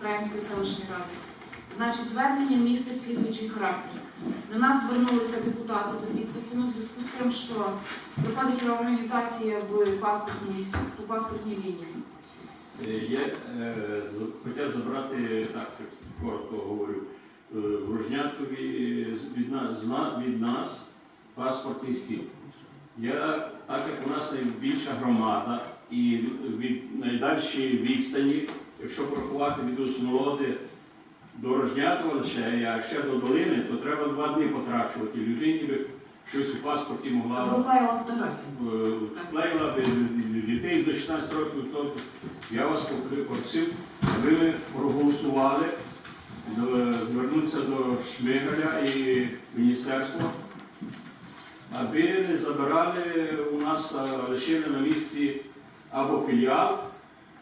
Української селищної ради. Значить, звернення містить слідуючий характер. До нас звернулися депутати за підписами у зв'язку з тим, що проходить реорганізація в паспортній, у паспортній лінії. Е, Я е, хотів забрати, так коротко говорю, е, в Рожняткові з- від нас, від нас паспортний стіл. Я, так як у нас найбільша громада і від найдальшої відстані, якщо порахувати від Усмолоди до Рожнятова лише, а ще до долини, то треба два дні потрачувати. Людині би щось у паспорті могла вклеїла би дітей до 16 років, то я вас попросив, аби ви проголосували, звернутися до Шмигаля і міністерства, аби не забирали у нас, лишили на місці або філіал,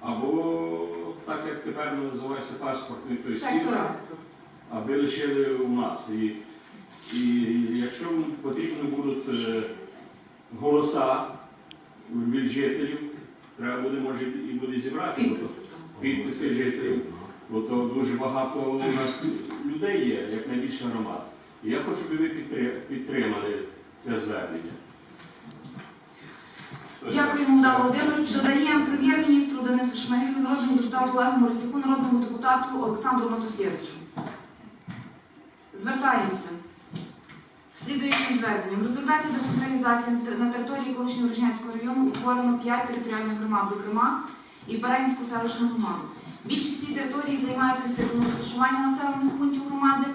або так як тепер називається паспортний той стіл, аби лишили у нас. І, і якщо потрібно будуть е, голоса від жителів, треба буде, може, і буде зібрати Підписи підписи жителів, бо то дуже багато у нас людей є, як найбільша громада. І я хочу, щоб ви підтримали це звернення. Дякуємо, Богдан Володимирович. Додаємо прем'єр-міністру Денису Шмигелю, народному депутату Олегу Моросюку, народному депутату Олександру Матусєвичу. Звертаємося. Слідуючим зверненням. В результаті децентралізації на території колишнього Рожнянського району утворено 5 територіальних громад, зокрема і Перенську селищну громаду. Більшість цієї території займають ліситому розташування населених пунктів громади,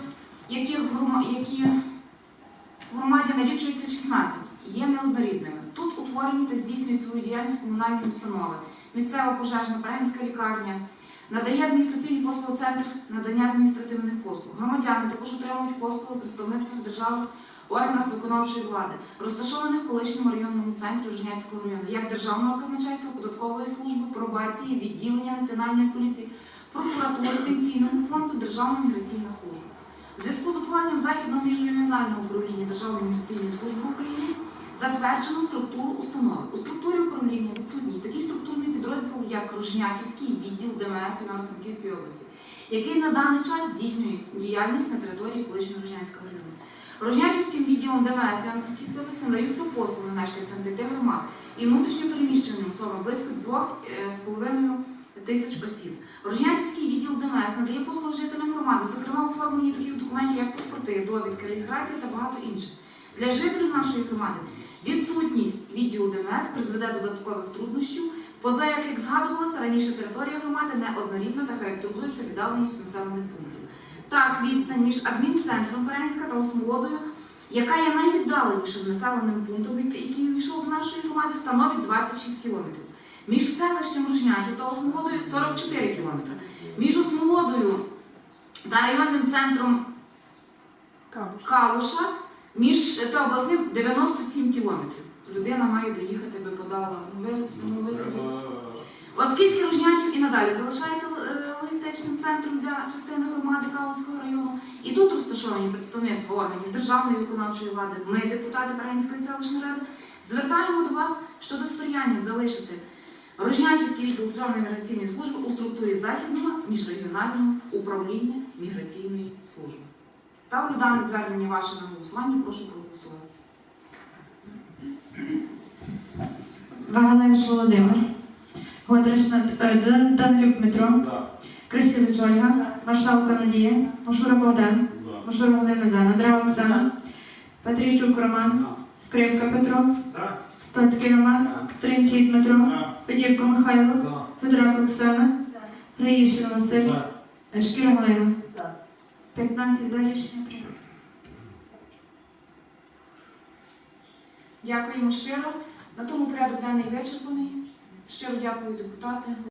які в громаді налічується 16, є неоднорідними. Тут утворені та здійснюють свою діяльність комунальні установи, місцева пожежна, перегінська лікарня, надає адміністративні послуги центр надання адміністративних послуг. Громадяни також отримують послуги представництва в державних органах виконавчої влади, розташованих в колишньому районному центрі Рожнянського району, як Державного казначейства, податкової служби, пробації, відділення Національної поліції, прокуратури, пенсійного фонду, Державна міграційна служба. У зв'язку з утворенням Західного міжрегіонального управління Державної міграційної служби України затверджено структуру установи. У структурі управління відсутній такий структурний підрозділ, як Рожнятівський відділ ДМС Івано-Франківської області, який на даний час здійснює діяльність на території колишнього Рожнянського району. Рожнятівським відділом ДМС Івано-Франківської області надаються послуги мешканцям дітей громад і внутрішньо переміщеним особам близько 2,5 тисяч осіб. Рожнятівський відділ ДМС надає послуги жителям громади, зокрема оформлення таких документів, як паспорти, довідки, реєстрація та багато інших. Для жителів нашої громади відсутність відділу ДМС призведе до додаткових труднощів, поза як, як згадувалося, раніше територія громади неоднорідна та характеризується віддаленістю населених пунктів. Так, відстань між адмінцентром Перенська та Осмолодою, яка є найвіддаленішим населеним пунктом, який увійшов в нашої громади, становить 26 кілометрів. Між селищем Рожнятів та Осмолодою 44 кілометри. Між Осмолодою та районним центром Калуша між та обласним 97 кілометрів. Людина має доїхати, би подала. Ну, ви, ну, ви собі. Оскільки Рожнятів і надалі залишається е, логістичним центром для частини громади Калуського району, і тут розташовані представництва органів державної виконавчої влади, ми, депутати Перегінської селищної ради, звертаємо до вас щодо сприяння залишити Рожнятівський відділ Державної міграційної служби у структурі Західного міжрегіонального управління міграційної служби. Ставлю дане звернення ваше на голосування, прошу проголосувати. Вагалевич Володимир, Годрич Нат- е, Дан- Данилюк Дмитро, За. Ольга, Машалка Надія, Машура Богдан, За. Машура Галина За, Надрава Оксана, Петрійчук Роман, Скрипка Петро, Стоцький Роман, Тринчий Дмитро, Подірко Михайло, Федорак Оксана, Раїшин Василь, Шкіра Галина. 15 за рішення прийнято. Дякуємо щиро. На тому порядок денний вичерпаний. Щиро дякую депутати.